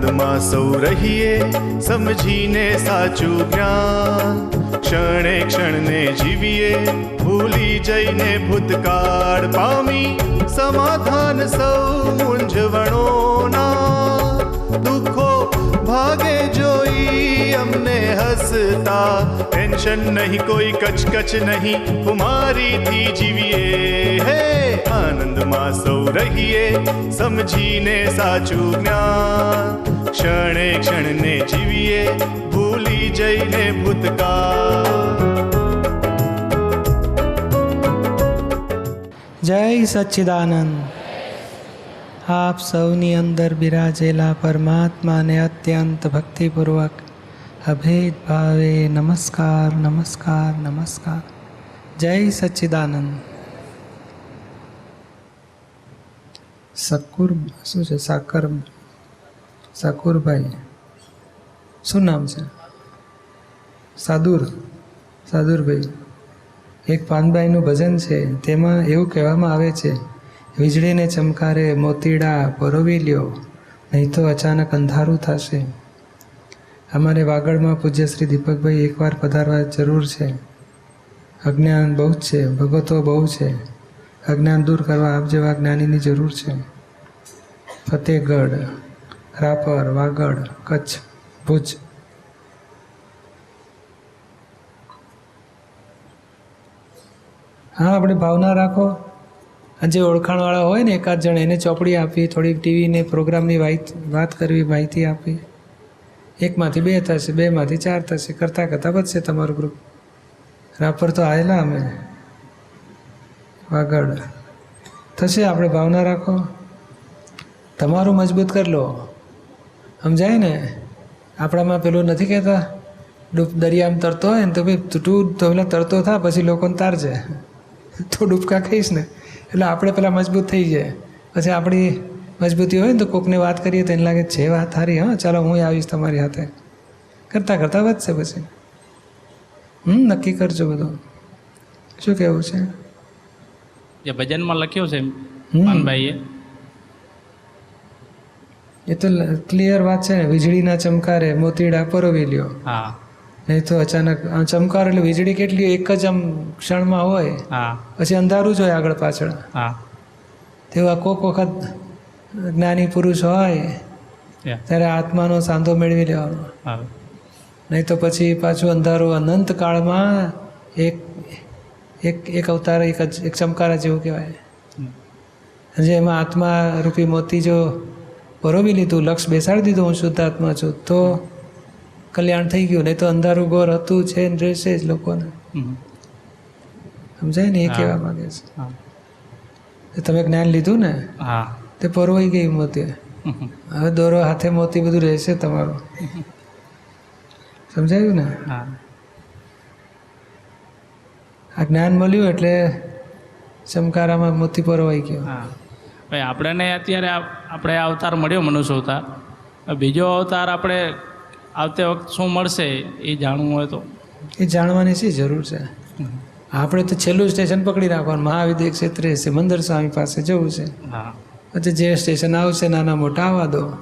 આનંદમાં સૌ રહીએ, સમજીને સાચું જ્ઞાન. ક્ષણે ક્ષણને જીવીએ, ભૂલી જઈને ભૂતકાળ પામી, સમાધાન સૌ મૂંઝવણોના દુઃખો ભાગે જોઈ અમને હસતા ટેન્શન નહીં કોઈ કચકચ નહીં કુમારીથી જીવીએ હે આનંદમાં સૌ રહીએ સમજીને સાચું જ્ઞાન ક્ષણે ક્ષણને જીવીએ ભૂલી જઈને ભૂતકાળ જય સચ્ચિદાનંદ આપ સૌની અંદર બિરાજેલા પરમાત્માને અત્યંત ભક્તિપૂર્વક અભેદ ભાવે નમસ્કાર નમસ્કાર નમસ્કાર જય સચ્ચિદાનંદ સકુર શું છે? સાકર, સાકુરભાઈ। શું નામ છે? સાદુર, સાદુરભાઈ। એક પાનબાઈનું ભજન છે, તેમાં એવું કહેવામાં આવે છે, વીજળીને ચમકારે મોતીડા, પરોવી લ્યો, નહીં તો અચાનક અંધારું થશે. અમારે વાગડમાં પૂજ્ય શ્રી દીપકભાઈ એકવાર પધારવા જરૂર છે. અજ્ઞાન બહુ જ છે, ભગતો બહુ છે. અજ્ઞાન દૂર કરવા આપ જેવા જ્ઞાનીની જરૂર છે. ફતેહગઢ રાપર, વાગડ, કચ્છ, ભુજ. હા, આપણે ભાવના રાખો. જે ઓળખાણવાળા હોય ને એકાદ જણ, એને ચોપડી આપી, થોડીક ટીવીને પ્રોગ્રામની વાત કરવી, માહિતી આપી. એકમાંથી બે થશે, બેમાંથી ચાર થશે, કરતાં કરતાં વધશે તમારું ગ્રુપ રાપર તો આવેલા અમે. વાગડ. થશે આપણે ભાવના રાખો. તમારું મજબૂત કરી લો. સમજાય ને? આપણામાં પેલું નથી કહેતા? ડૂબ દરિયામાં તરતો હોય ને તો ભાઈ તું પેલા તરતો થા, પછી લોકોને તારજે. તો ડૂબકા ખાઈશ ને. એટલે આપણે પેલા મજબૂત થઈ જાય પછી આપણી મજબૂતી હોય ને તો કોકને વાત કરીએ તો એને લાગે છે વાત સારી હા ચાલો હું આવીશ તમારી સાથે કરતાં કરતાં વધશે પછી. હમ નક્કી કરજો બધું. શું કહેવું છે? જે ભજનમાં લખ્યું છે માનભાઈએ. એ તો ક્લિયર વાત છે ને વીજળીના ચમકારે મોતીડા પરોવી લ્યો. હા. નહીં તો અચાનક ચમકાર એટલે વીજળી કેટલી એક જ આમ ક્ષણમાં હોય. હા. પછી અંધારું જ હોય આગળ પાછળ. હા. તેવા કોક વખત જ્ઞાની પુરુષ હોય ત્યારે આત્માનો સાંધો મેળવી લેવાનો. નહીં તો પછી પાછું અંધારું અનંત કાળમાં એક એક એક અવતાર એક જ એક ચમકારા જેવું કહેવાય. જે એમાં આત્મા રૂપી મોતી જો પરોવી લીધું લક્ષ બેસાડી દીધું હું શુદ્ધ આત્મા છું તો કલ્યાણ થઈ ગયું. નહીં તો અંધારું ગોર હતું છે ને રહેશે જ લોકોને. સમજાય ને એ. કહેવા માગે છે. તમે જ્ઞાન લીધું ને? હા. તે પરવાઈ ગઈ મોતી. હવે દોરો હાથે મોતી બધું રહેશે તમારું. સમજાયું ને? હા. આ જ્ઞાન મળ્યું એટલે ચમકારામાં મોતી પરવાઈ ગયો. હા. ભાઈ આપણને અત્યારે આપણે અવતાર મળ્યો મનુષ્ય અવતાર. બીજો અવતાર આપણે આવતે વખત શું મળશે એ જાણવું હોય તો. એ જાણવાની શી જરૂર છે? આપણે તો છેલ્લું સ્ટેશન પકડી રાખવાનું. મહાવિદ્ય ક્ષેત્રે છે મંદર સ્વામી પાસે જવું છે. હા. પછી જે સ્ટેશન આવશે નાના મોટા આવવા દો.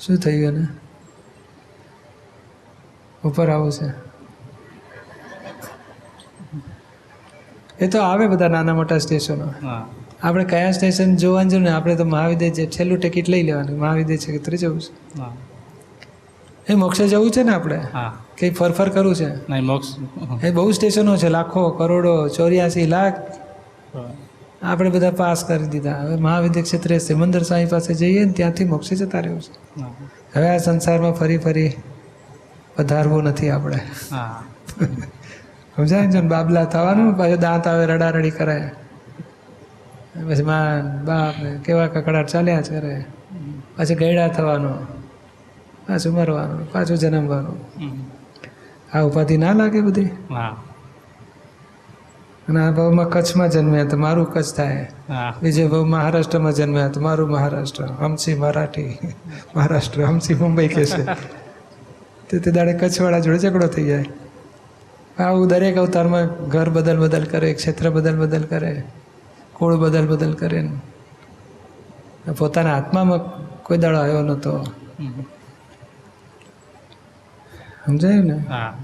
શું થયું એને? ઉપર આવું છે. એ તો આવે બધા નાના મોટા સ્ટેશનો. આપણે કયા સ્ટેશન જોવાનું છે ને આપણે તો મહાવિદ્ય જે છેલ્લું ટિકિટ લઈ લેવાનું મહાવિદ્ય ક્ષેત્રે જવું છે? હા. એ મોક્ષે જવું છે ને આપણે? કંઈ ફરફર કરવું છે? મોક્ષ એ બહુ સ્ટેશનો છે લાખો કરોડો ચોર્યાસી લાખ. આપણે બધા પાસ કરી દીધા. હવે મહાવિદ્ય ક્ષેત્રે સિમંદર સ્વામી પાસે જઈએ ને ત્યાંથી મોક્ષે જતા રહેવું છે. હવે આ સંસારમાં ફરી ફરી પધારવું નથી આપણે. સમજાય ને બાબલા થવાનું પાછું દાંત આવે રડારડી કરાય. પછી માં બાપ કેવા કકડાટ ચાલ્યા છે કરે પછી ગયડા થવાનું પાછું મરવાનું પાછું જન્મવાનું. આ ઉપાધિ ના લાગે બધી? હા. અને આ ભાવમાં કચ્છમાં જન્મ્યા તો મારું કચ્છ થાય. બીજે ભાવ મહારાષ્ટ્રમાં જન્મ્યા તો મારું મહારાષ્ટ્ર. હમસી મરાઠી. મહારાષ્ટ્ર. હમસી મુંબઈ કે છે. તે તે દાડે કચ્છવાળા જોડે ઝઘડો થઈ જાય. આવું દરેક અવતારમાં ઘર બદલ બદલ કરે ક્ષેત્ર બદલ બદલ કરે કુળ બદલ બદલ કરે. પોતાના આત્મામાં કોઈ દાડો આવ્યો નહોતો. સમજાયું ને? હા.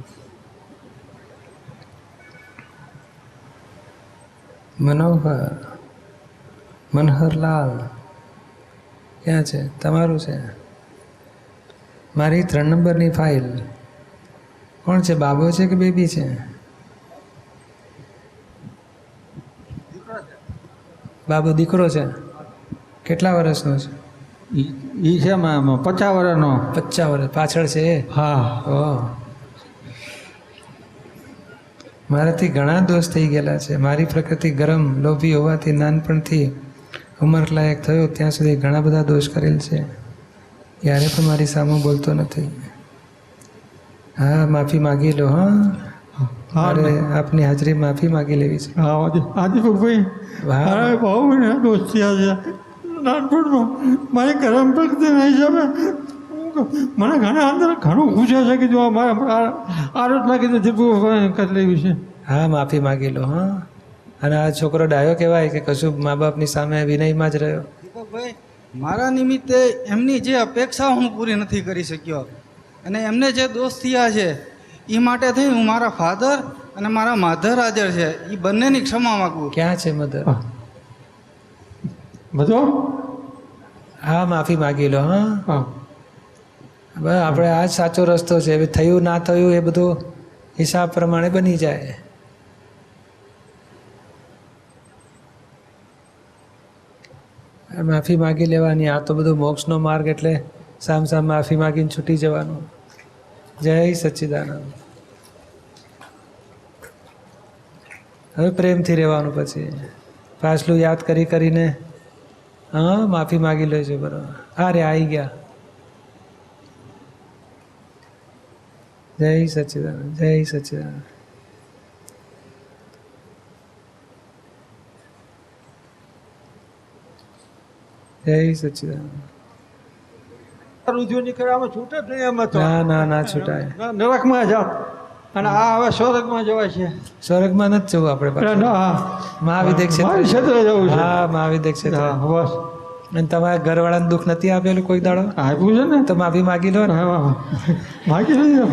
મનોહર મનહરલાલ ક્યાં છે તમારું છે? મારી ત્રણ નંબરની ફાઇલ. કોણ છે બાબો છે કે બેબી છે? બાબો દીકરો છે. કેટલા વર્ષનો છે? એ છે પચાસ વર્ષનો. પચાસ વર્ષ પાછળ છે હા. ઓહ. મારાથી ઘણા દોષ થઈ ગયેલા છે. મારી પ્રકૃતિ ગરમ લોભી હોવાથી નાનપણથી ઉંમર લાયક થયો ત્યાં સુધી ઘણા બધા દોષ કરેલ છે. ક્યારે પણ મારી સામે બોલતો નથી. હા માફી માગી લો હા. મારે આપની હાજરી માફી માગી લેવી છે. હા આજે આજે ભાઈ વાહ. મારા બહુ દોસ્ત થયા છે. નાનપણમાં મારી ગરમ પ્રકૃતિના હિસાબે મને ઘણા અંદર ઘણું પૂછે છે કે જો આ મારે આરોપ લાગી તો જેટલું કરી લેવી છે. હા માફી માગી લો હા. અને આ છોકરો ડાયો કહેવાય કે કશું મા બાપની સામે વિનયમાં જ રહ્યો? દીપકભાઈ મારા નિમિત્તે એમની જે અપેક્ષા હું પૂરી નથી કરી શક્યો. અને એમને જે દોષ થયા છે એ માટે થઈ હું મારા ફાધર અને મારા માધર હાજર છે. એ બંનેની ક્ષમા માગું. ક્યાં છે મધર. બધો? હા માફી માગી લો હા. હા. આપણે આ જ સાચો રસ્તો છે. હવે થયું, ના થયું એ બધું હિસાબ પ્રમાણે બની જાય. માફી માગી લેવાની. આ તો બધું મોક્ષનો માર્ગ એટલે સામ સામ માફી માગીને છૂટી જવાનું. જય સચ્ચિદાનંદ. હવે પ્રેમથી રહેવાનું પછી. પાછલું યાદ કરી કરીને, હા, માફી માગી લેજો બરાબર. હા રે આવી ગયા. જય સચિદાન જય સચિદાન જય સચિદાન રુધિર નીકળવામાં છૂટે જ નહીં એમ તો. ના ના ના છૂટાય. નરકમાં જાવ અને આ હવે સ્વર્ગમાં જવાય છે. સ્વર્ગમાં નથી જવું આપણે. ના મહાવિદ્ય મારી ક્ષેત્ર જવું છે. હા મહાવિદ્ય ક્ષેત્ર. હા બસ. અને તમારા ઘરવાળાને દુઃખ નથી આપેલું કોઈ દાડો? આપ્યું છે ને? તો માફી માગી લો ને. હા, માગી લો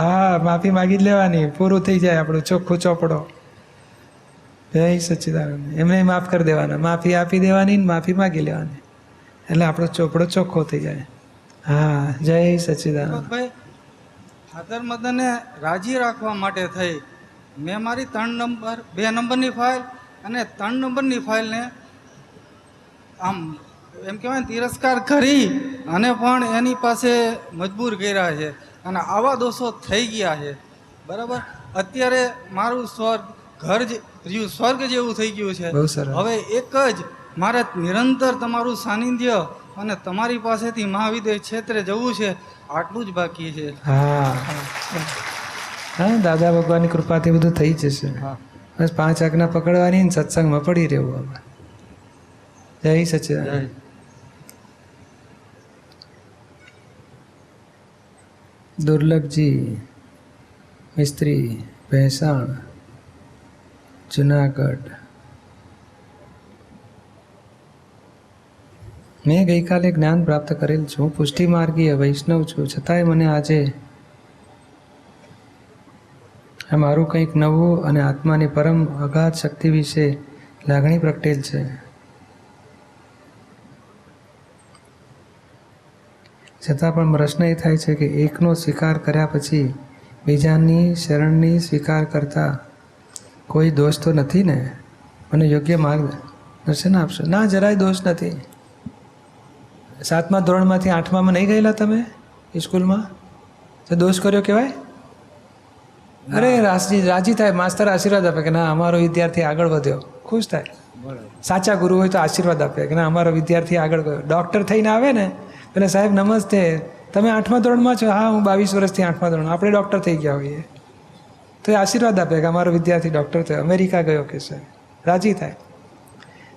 હા માફી માગી જ લેવાની. પૂરું થઈ જાય આપણું ચોખ્ખું ચોપડો. જય સચ્ચિદાનંદ એમને માફ કરી દેવાના. માફી આપી દેવાની ને માફી માગી લેવાની. એટલે આપણો ચોપડો ચોખ્ખો થઈ જાય. હા જય સચ્ચિદાનંદ ભાઈ ફાધર મદનને રાજી રાખવા માટે થઈ. મેં મારી ત્રણ નંબર બે નંબરની ફાઇલ અને ત્રણ નંબરની ફાઇલને આમ એમ કહેવાય ને તિરસ્કાર કરી અને પણ એની પાસે મજબૂર કર્યા છે. અને આવા દોષો થઈ ગયા છે. બરાબર? અત્યારે મારું સ્વર્ગ ઘર રહ્યું સ્વર્ગ જેવું થઈ ગયું છે. હવે એક જ મારે નિરંતર તમારું સાનિધ્ય અને તમારી પાસેથી મહાવિદ્ય ક્ષેત્રે જવું છે. આટલું જ બાકી છે. હા. હા દાદા ભગવાનની કૃપાથી બધું થઈ જશે. બસ પાંચ આજ્ઞા પકડવાની સત્સંગમાં પડી રહેવું હવે. જય સચ્ચિદાનંદ દુર્લભજી મિસ્ત્રી ભેંસાણ જુનાગઢ. મેં ગઈકાલે જ્ઞાન પ્રાપ્ત કરેલ છું. પુષ્ટિ માર્ગીય વૈષ્ણવ છું. છતાંય મને આજે આ મારું કંઈક નવું અને આત્માની પરમ અગાધ શક્તિ વિશે લાગણી પ્રગટેલ છે. છતાં પણ પ્રશ્ન એ થાય છે કે એકનો સ્વીકાર કર્યા પછી બીજાની શરણની સ્વીકાર કરતા કોઈ દોષ તો નથી ને? મને યોગ્ય માર્ગ દર્શન આપશો. ના જરાય દોષ નથી. સાતમા ધોરણમાંથી આઠમામાં નહીં ગયેલા તમે સ્કૂલમાં? તો દોષ કર્યો કહેવાય? અરે રાજી રાજી થાય. માસ્તર આશીર્વાદ આપે કે ના અમારો વિદ્યાર્થી આગળ વધ્યો. ખુશ થાય. સાચા ગુરુ હોય તો આશીર્વાદ આપે કે ના અમારો વિદ્યાર્થી આગળ ગયો. ડૉક્ટર થઈને આવે ને એટલે સાહેબ નમસ્તે. તમે આઠમા ધોરણમાં છો? હા, હું બાવીસ વર્ષથી આઠમા ધોરણ આપણે ડૉક્ટર થઈ ગયા હોઈએ. તો એ આશીર્વાદ આપે કે અમારો વિદ્યાર્થી ડૉક્ટર થયો. અમેરિકા ગયો કે સાહેબ રાજી થાય.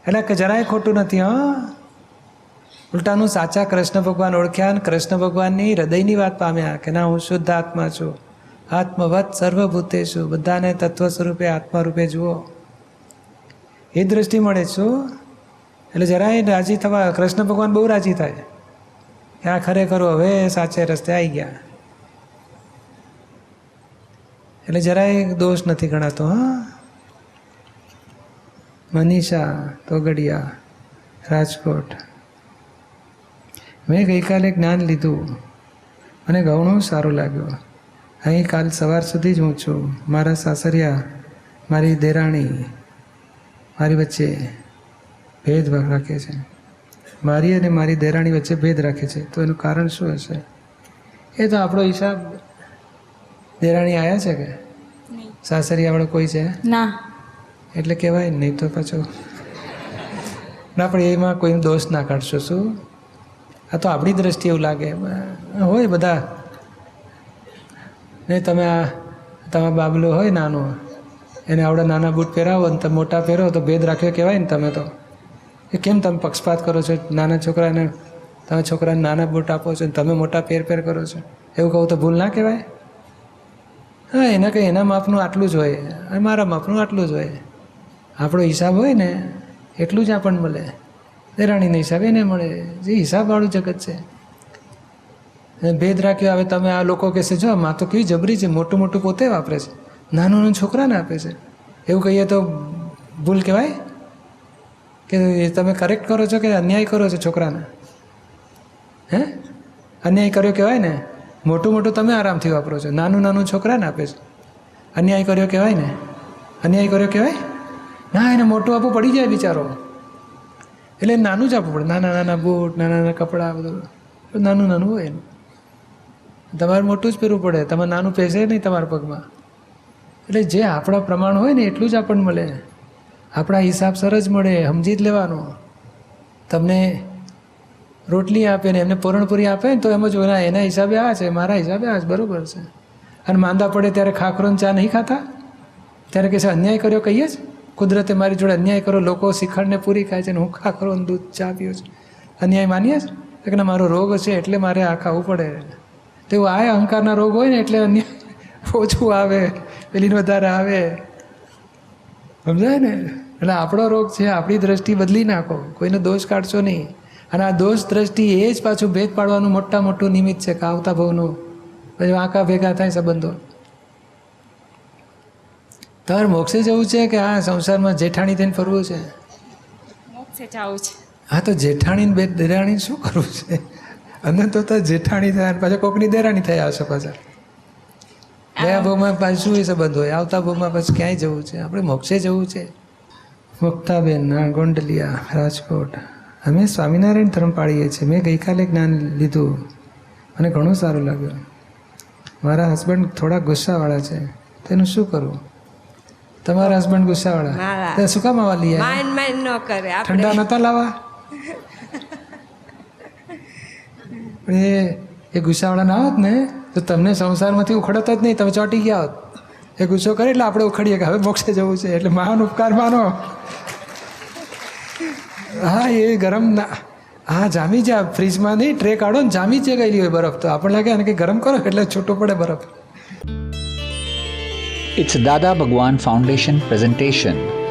એટલે કે જરાય ખોટું નથી, હા. ઉલટાનું સાચા કૃષ્ણ ભગવાન ઓળખ્યા અને કૃષ્ણ ભગવાનની હૃદયની વાત પામ્યા કે ના, હું શુદ્ધ આત્મા છું. આત્મવત સર્વભૂતે છું બધાને તત્વ સ્વરૂપે આત્મા રૂપે જુઓ. એ દ્રષ્ટિ મળે છું એટલે જરાય રાજી થવા, કૃષ્ણ ભગવાન બહુ રાજી થાય. કે આ ખરેખર હવે સાચે રસ્તે આવી ગયા. એટલે જરાય દોષ નથી ગણાતો, હા. મનીષા, તોગડિયા, રાજકોટ. મેં ગઈકાલે જ્ઞાન લીધું. મને ઘણું સારું લાગ્યું. અહીં કાલ સવાર સુધી જ હું છું. મારા સાસરિયા, મારી દેરાણી, મારી વચ્ચે ભેદભાવ રાખે છે. મારી અને મારી દેરાણી વચ્ચે ભેદ રાખે છે. તો એનું કારણ શું હશે? એ તો આપણો હિસાબ દેરાણી આવ્યા છે કે? સાસરિયાવાળો કોઈ છે? ના. એટલે કહેવાય ને નહીં તો પાછો. ના પણ એમાં કોઈ દોષ ના કાઢશો. શું? આ તો આપણી દ્રષ્ટિએ એવું લાગે. હોય બધા. નહીં તમે આ તમારા બાબલો હોય નાનો એને આવડે નાના બૂટ પહેરાવો ને તમે મોટા પહેરો તો ભેદ રાખ્યો કહેવાય ને તમે તો. એ કેમ તમે પક્ષપાત કરો છો? નાના છોકરાને, તમે છોકરાને નાના બૂટ આપો છો તમે મોટા પેર પેર કરો છો? એવું કહું તો ભૂલ ના કહેવાય? હા, એના કંઈ એના માપનું આટલું જ હોય. અને મારા માપનું આટલું જ હોય. આપણો હિસાબ હોય ને, એટલું જ આપણને મળે. દેરાણીના હિસાબે એને મળે. જે હિસાબવાળું જગત છે. ભેદ રાખ્યો, હવે તમે આ લોકો કહેશે, જો માં તો કેવી જબરી છે મોટું મોટું પોતે વાપરે છે. નાનું નાનું છોકરાને આપે છે. એવું કહીએ તો ભૂલ કહેવાય? કે તમે કરેક્ટ કરો છો કે અન્યાય કરો છો છોકરાને? હે? અન્યાય કર્યો કહેવાય ને? મોટું મોટું તમે આરામથી વાપરો છો. નાનું નાનું છોકરાને આપે છે. અન્યાય કર્યો કહેવાય ને? અન્યાય કર્યો કહેવાય? ના, એને મોટું આપવું પડી જાય બિચારો. એટલે નાનું જ આપવું પડે. નાના નાના બૂટ, નાના નાના કપડાં બધું. નાનું નાનું હોય એનું. તમારે મોટું જ પહેરવું પડે. તમારે નાનું પહેરશે નહીં તમારા પગમાં. એટલે જે આપણા પ્રમાણ હોય ને એટલું જ આપણને મળે. આપણા હિસાબ સર મળે, સમજી જ લેવાનો. તમને રોટલી આપે ને એમને પૂરણપૂરી આપે ને તો એમ જ ના એના હિસાબે આ છે, મારા હિસાબે આ છે, બરાબર છે. અને માંદા પડે ત્યારે ખાખરો ચા નહીં ખાતા? ત્યારે કહે છે, અન્યાય કર્યો કહીએ જ કુદરતે મારી જોડે અન્યાય કર્યો, લોકો શ્રીખંડને પૂરી ખાય છે ને હું ખાખરો દૂધ, ચા પીઉં છું. અન્યાય માનીએ જ કે મારો રોગ છે એટલે મારે આ ખાવું પડે. તેવું આ અહંકારના રોગ હોય ને એટલે અન્યાય ઓછું આવે, પેલીને વધારે આવે. સમજાય ને? એટલે આપણો રોગ છે આપણી દ્રષ્ટિ બદલી નાખો. કોઈને દોષ કાઢશો નહીં. અને આ દોષ દ્રષ્ટિ એ જ પાછું ભેદ પાડવાનું મોટા મોટું નિમિત્ત છે કે આવતા ભાવનું. પછી વાંકા ભેગા થાય સંબંધો. તાર મોક્ષે જવું છે કે આ સંસારમાં જેઠાણી થઈને ફરવું છે? મોક્ષે જવું છે. હા તો જેઠાણી બે દેરાણી શું કરવું છે? અને તો તો જેઠાણી થયા પાછા કોકની દેરાણી થયા આવશે પાછા. ગયા ભાવમાં પાછું શું એ સંબંધ હોય? આવતા ભાવમાં પછી ક્યાંય જવું છે? આપણે મોક્ષે જવું છે? મુક્તાબેન ના ગોંડલિયા રાજકોટ. અમે સ્વામિનારાયણ ધર્મ પાળીએ છીએ. મેં ગઈકાલે જ્ઞાન લીધું. મને ઘણું સારું લાગ્યું. મારા હસબન્ડ થોડા ગુસ્સાવાળા છે. તેનું શું કરવું તમારા હસબન્ડ ગુસ્સાવાળા? તે શું કામ આવા લઈ કરે. ઠંડા નતા લાવવા? પણ એ એ ગુસ્સાવાળા ના હોત ને, તો તમને સંસારમાંથી ઉખડત જ નહીં, તમે ચોંટી ગયા હોત. એ ગુસ્સો કરે એટલે આપણે ઉખડીએ કે હવે મોક્ષે જવું છે, એટલે મહાન ઉપકાર માનો. હા, એ ગરમ ના, હા, જામી જા, ફ્રીજમાં નહીં, ટ્રે કાઢો ને જામી જ ગયેલી હોય બરફ તો. આપણને લાગે કે ગરમ કરો, એટલે છૂટો પડે બરફ. It's Dada Bhagwan Foundation presentation.